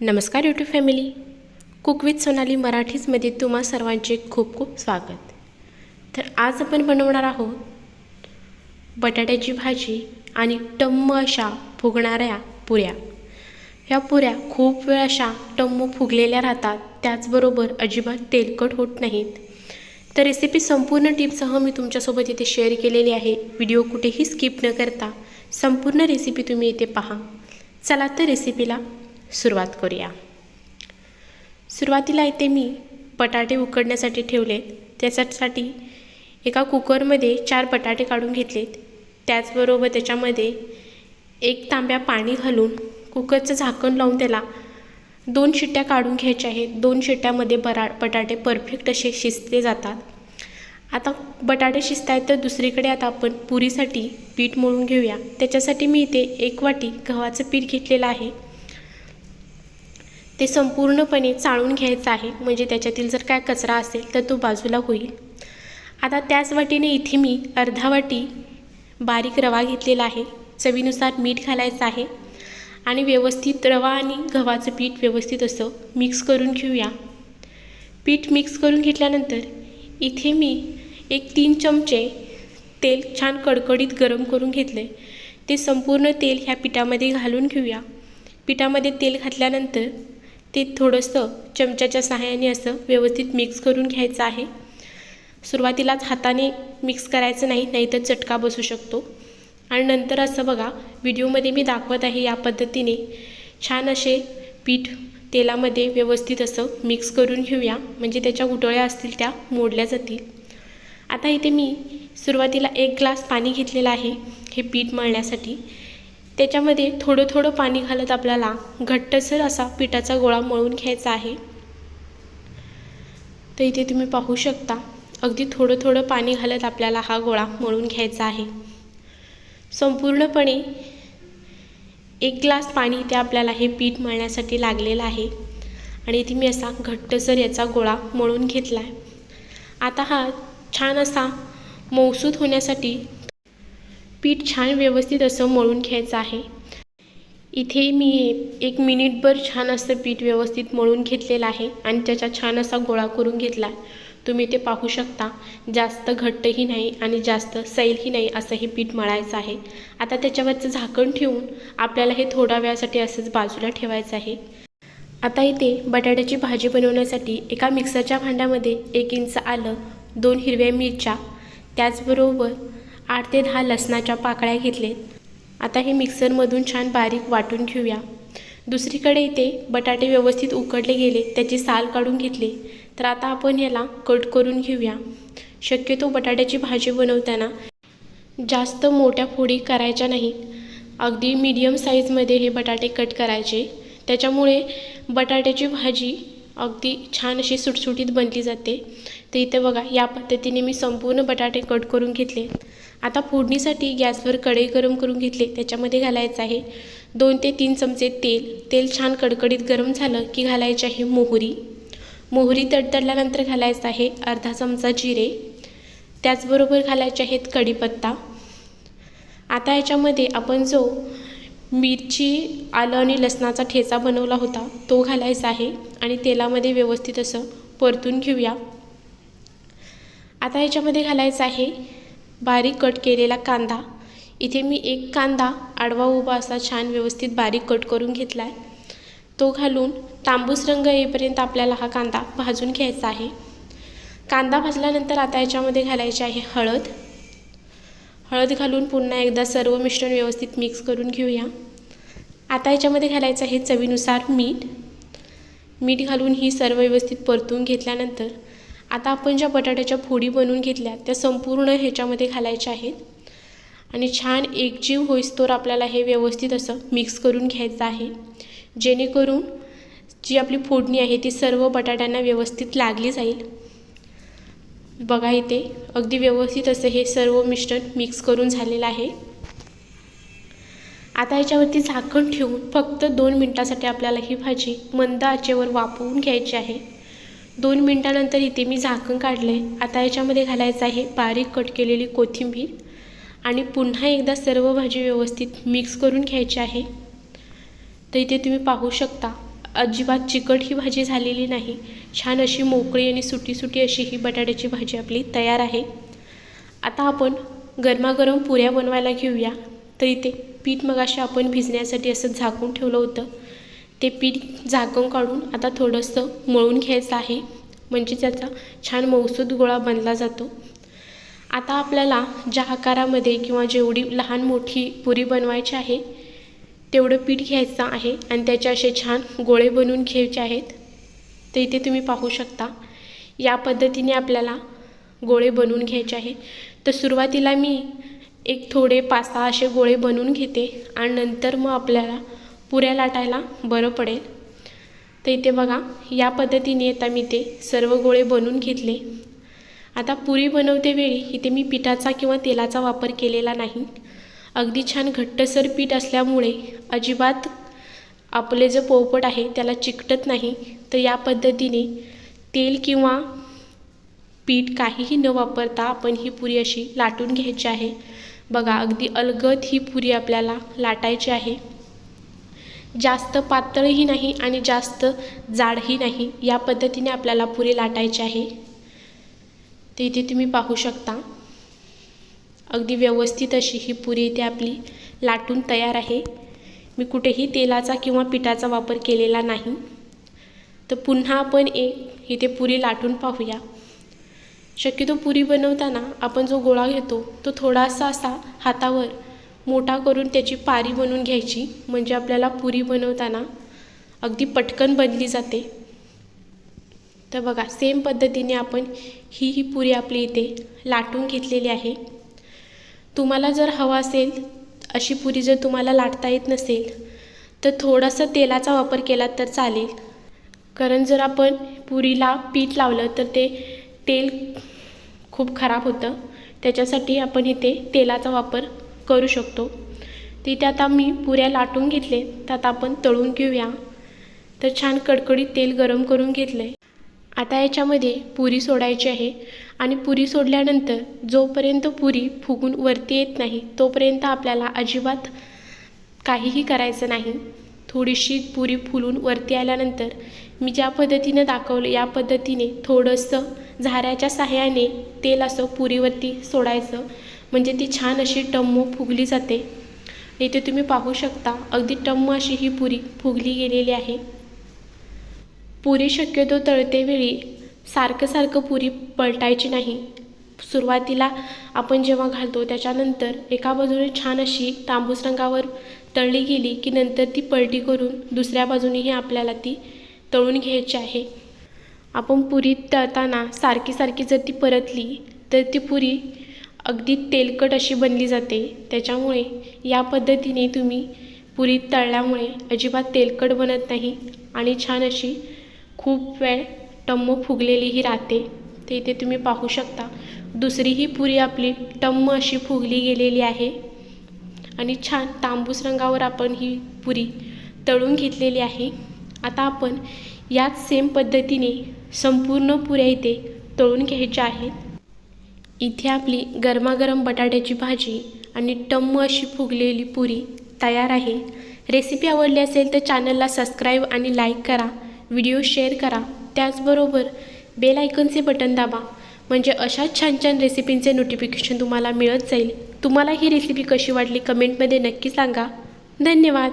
नमस्कार YouTube family cook with Sonali मराठीजमध्ये तुम्हा सर्वांचे खूप खूप स्वागत. तर आज आपण बनवणार आहोत बटाट्याची भाजी आणि टम्म अशा फुगणाऱ्या पुऱ्या. ह्या पुऱ्या खूप वेळ अशा टम्म फुगलेल्या राहतात त्याचबरोबर अजिबात तेलकट होत नाहीत. तर रेसिपी संपूर्ण टिपसह मी तुमच्यासोबत इथे शेअर केलेली आहे. व्हिडिओ कुठेही स्किप न करता संपूर्ण रेसिपी तुम्ही इथे पहा. चला तर रेसिपीला सुरुवात करूया. सुरुवातीला इथे मी बटाटे उकडण्यासाठी ठेवलेत त्याच्यासाठी एका कुकरमध्ये चार बटाटे काढून घेतलेत. त्याचबरोबर त्याच्यामध्ये एक तांब्या पाणी घालून कुकरचं झाकण लावून त्याला दोन शिट्ट्या काढून घ्यायच्या आहेत. दोन शिट्ट्यामध्ये बरा बटाटे परफेक्ट असे शिजले जातात. आता बटाटे शिजत आहेत तर दुसरीकडे आता आपण पुरीसाठी पीठ मळून घेऊया. त्याच्यासाठी मी इथे एक वाटी गव्हाचं पीठ घेतलेलं आहे. ते संपूर्णपणे चाळून घ्यायचं आहे. म्हणजे त्याच्यातील जर काय कचरा असेल तर तो बाजूला होईल. आता त्याच वाटीने इथे मी अर्धा वाटी बारीक रवा घेतलेला आहे. चवीनुसार मीठ घालायचं आहे. आणि व्यवस्थित रवा आणि गव्हाचं पीठ व्यवस्थित असं मिक्स करून घेऊया. पीठ मिक्स करून घेतल्यानंतर इथे मी एक तीन चमचे तेल छान कडकडीत गरम करून घेतले ते संपूर्ण तेल ह्या पिठामध्ये घालून घेऊया. पिठामध्ये तेल घातल्यानंतर ते थोडंसं चमच्याच्या सहाय्याने असं व्यवस्थित मिक्स करून घ्यायचं आहे. सुरुवातीलाच हाताने मिक्स करायचं नाही नाहीतर चटका बसू शकतो. आणि नंतर असं बघा व्हिडिओमध्ये मी दाखवत आहे या पद्धतीने छान असे पीठ तेलामध्ये व्यवस्थित असं मिक्स करून घेऊया. म्हणजे त्याच्या गुटळ्या असतील त्या मोडल्या जातील. आता इथे मी सुरुवातीला एक ग्लास पाणी घेतलेलं आहे हे पीठ मळण्यासाठी. त्याच्यामध्ये थोडं थोडं पाणी घालत आपल्याला घट्टसर असा पिठाचा गोळा मळून घ्यायचा आहे. तर इथे तुम्ही पाहू शकता अगदी थोडं थोडं पाणी घालत आपल्याला हा गोळा मळून घ्यायचा आहे. संपूर्णपणे एक ग्लास पाणी इथे आपल्याला हे पीठ मळण्यासाठी लागलेलं आहे आणि इथे मी असा घट्टसर याचा गोळा मळून घेतला आहे आता हा छान असा मौसूद होण्यासाठी पीठ छान व्यवस्थित असं मळून घ्यायचं आहे. इथे मी एक मिनिटभर छान असं पीठ व्यवस्थित मळून घेतलेलं आहे आणि त्याचा छान असा गोळा करून घेतला. आहे तुम्ही ते पाहू शकता. जास्त घट्टही नाही आणि जास्त सैलही नाही असं हे पीठ मळायचं आहे. आता त्याच्यावरचं झाकण ठेवून आपल्याला हे थोड्या वेळासाठी असंच बाजूला ठेवायचं आहे. आता इथे बटाट्याची भाजी बनवण्यासाठी एका मिक्सरच्या भांड्यामध्ये एक इंच आलं दोन हिरव्या मिरच्या त्याचबरोबर आठ ते दहा लसणाच्या पाकळ्या घेतलेत. आता हे मिक्सरमधून छान बारीक वाटून घेऊया. दुसरीकडे इथे बटाटे व्यवस्थित उकडले गेले त्याची साल काढून घेतली. तर आता आपण याला कट करून घेऊया. शक्यतो बटाट्याची भाजी बनवताना जास्त मोठ्या फोडी करायच्या नाही अगदी मीडियम साईजमध्ये हे बटाटे कट करायचे. त्याच्यामुळे बटाट्याची भाजी अगदी छान अशी सुटसुटीत बनली जाते. तर इथे बघा या पद्धतीने मी संपूर्ण बटाटे कट करून घेतले. आता फोडणीसाठी गॅसवर कढई गरम करून घेतले. त्याच्यामध्ये घालायचं आहे दोन ते तीन चमचे तेल. तेल छान कडकडीत गरम झालं की घालायचे आहे मोहरी. मोहरी तडतडल्यानंतर घालायचं आहे अर्धा चमचा जिरे. त्याचबरोबर घालायचे आहेत कढीपत्ता. आता याच्यामध्ये आपण जो मिरची आलं आणि लसणाचा ठेचा बनवला होता. तो घालायचा आहे आणि तेलामध्ये व्यवस्थित असं परतून घेऊया. आता याच्यामध्ये घालायचं आहे बारीक कट केलेला कांदा. इथे मी एक कांदा आडवा उभा असा छान व्यवस्थित बारीक कट करून घेतला आहे तो घालून तांबूस रंग येईपर्यंत आपल्याला हा कांदा भाजून घ्यायचा आहे. कांदा भाजल्यानंतर आता याच्यामध्ये घालायची आहे हळद. हळद घालून पुन्हा एकदा सर्व मिश्रण व्यवस्थित मिक्स करून घेऊया. आता याच्यामध्ये घालायचं आहे चवीनुसार मीठ. मीठ घालून ही सर्व व्यवस्थित परतून घेतल्यानंतर आता आपण ज्या बटाट्याच्या फोडी बनवून घेतल्या त्या संपूर्ण ह्याच्यामध्ये घालायच्या आहेत. आणि छान एकजीव होईस्तोर आपल्याला हे व्यवस्थित असं मिक्स करून घ्यायचं आहे. जेणेकरून जी आपली फोडणी आहे ती सर्व बटाट्यांना व्यवस्थित लागली जाईल. बघा इथे अगदी व्यवस्थित असं हे सर्व मिश्रण मिक्स करून झालेलं आहे. आता याच्यावरती झाकण ठेवून फक्त दोन मिनटासाठी आपल्याला ही भाजी मंद आचेवर वापरून घ्यायची आहे. दोन मिनटानंतर इथे मी झाकण काढले आता याच्यामध्ये घालायचं आहे बारीक कट केलेली कोथिंबीर आणि पुन्हा एकदा सर्व भाजी व्यवस्थित मिक्स करून घ्यायची आहे. तर इथे तुम्ही पाहू शकता अजिबात चिकट ही भाजी झालेली नाही. छान अशी मोकळी आणि सुटी सुटी अशी ही बटाट्याची भाजी आपली तयार आहे. आता आपण गरमागरम पुऱ्या बनवायला घेऊया. तर इथे पीठ मगाशी आपण भिजण्यासाठी असं झाकून ठेवलं होतं. ते पीठ झाकून काढून आता थोडंसं मळून घ्यायचं आहे. म्हणजे त्याचा छान मौसूद गोळा बनला जातो. आता आपल्याला ज्या आकारामध्ये किंवा जेवढी लहान मोठी पुरी बनवायची आहे तेवढं पीठ घ्यायचं आहे आणि त्याचे असे छान गोळे बनवून घ्यायचे आहेत. तर इथे तुम्ही पाहू शकता या पद्धतीने आपल्याला गोळे बनवून घ्यायचे आहे तर सुरुवातीला मी एक थोडे पाच सहा असे गोळे बनवून घेते आणि नंतर मग आपल्याला पुऱ्या लाटायला बरं पडेल. तर इथे बघा या पद्धतीने आता मी ते सर्व गोळे बनवून घेतले. आता पुरी बनवते वेळी इथे मी पिठाचा किंवा तेलाचा वापर केलेला नाही. अगदी छान घट्टसर पीठ असल्यामुळे अजिबात आपले जे पोपट आहे त्याला चिकटत नाही. तर या पद्धतीने तेल किंवा पीठ काहीही न वापरता आपण ही पुरी अशी लाटून घ्यायची आहे. बघा अगदी अलगद ही पुरी आपल्याला लाटायची आहे. जास्त पातळही नाही आणि जास्त जाडही नाही. या पद्धतीने आपल्याला पुरी लाटायची आहे. ते इथे तुम्ही पाहू शकता. अगदी व्यवस्थित अशी ही पुरी इथे आपली लाटून तयार आहे. मी कुठेही तेलाचा किंवा पिठाचा वापर केलेला नाही. तर पुन्हा आपण एक इथे पुरी लाटून पाहूया. शक्यतो पुरी बनवताना आपण जो गोळा घेतो तो थोडासा असा हातावर मोठा करून त्याची पारी बनवून घ्यायची. म्हणजे आपल्याला पुरी बनवताना अगदी पटकन बनली जाते. तर बघा सेम पद्धतीने आपण ही ही पुरी आपली इथे लाटून घेतलेली आहे. तुम्हाला जर हवा असेल अशी पुरी जर तुम्हाला लाटता येत नसेल तर थोडंसं तेलाचा वापर केला तर चालेल. कारण जर आपण पुरीला पीठ लावलं तर ते तेल खूप खराब होतं. त्याच्यासाठी आपण इथे तेलाचा वापर करू शकतो. तिथे आता मी पुऱ्या लाटून घेतले. त्यात आपण तळून घेऊया. तर छान कडकडीत तेल गरम करून घेतलं आहे आता याच्यामध्ये पुरी सोडायची आहे आणि पुरी सोडल्यानंतर जोपर्यंत पुरी फुगून वरती येत नाही तोपर्यंत आपल्याला अजिबात काहीही करायचं नाही. थोडीशी पुरी फुलून वरती आल्यानंतर मी ज्या पद्धतीनं दाखवलं या पद्धतीने थोडंसं झाऱ्याच्या सहाय्याने तेल असं पुरीवरती सोडायचं. म्हणजे ती छान अशी टम्म फुगली जाते. इथे तुम्ही पाहू शकता अगदी टम्म अशी ही पुरी फुगली गेलेली आहे. पुरी शक्यतो तळतेवेळी सारखं सारखं पुरी पलटायची नाही. सुरुवातीला आपण जेव्हा घालतो त्याच्यानंतर एका बाजूने छान अशी तांबूस रंगावर तळली गेली की नंतर ती पलटी करून दुसऱ्या बाजूनेही आपल्याला ती तळून घ्यायची आहे. आपण पुरी तळताना सारखी सारखी जर ती परतली तर ती पुरी अगदी तेलकट अशी बनली जाते. त्याच्यामुळे या पद्धतीने तुम्ही पुरी तळल्यामुळे अजिबात तेलकट बनत नाही आणि छान अशी खूप वेळ टम्म फुगलेलीही राहते. ते इथे तुम्ही पाहू शकता. दुसरीही पुरी आपली टम्म अशी फुगली गेलेली आहे. आणि छान तांबूस रंगावर आपण ही पुरी तळून घेतलेली आहे. आता आपण याच सेम पद्धतीने संपूर्ण पुऱ्या इथे तळून घ्यायच्या आहेत. इथे आपली गरमागरम बटाट्याची भाजी आणि टम्म अशी फुगलेली पुरी तयार आहे. रेसिपी आवडली असेल तर चॅनलला सबस्क्राईब आणि लाईक करा. व्हिडिओ शेअर करा. त्याचबरोबर बेल आयकनचे बटन दाबा. म्हणजे अशाच छान छान रेसिपींचे नोटिफिकेशन तुम्हाला मिळत जाईल. तुम्हाला ही रेसिपी कशी वाटली कमेंटमध्ये नक्की सांगा. धन्यवाद.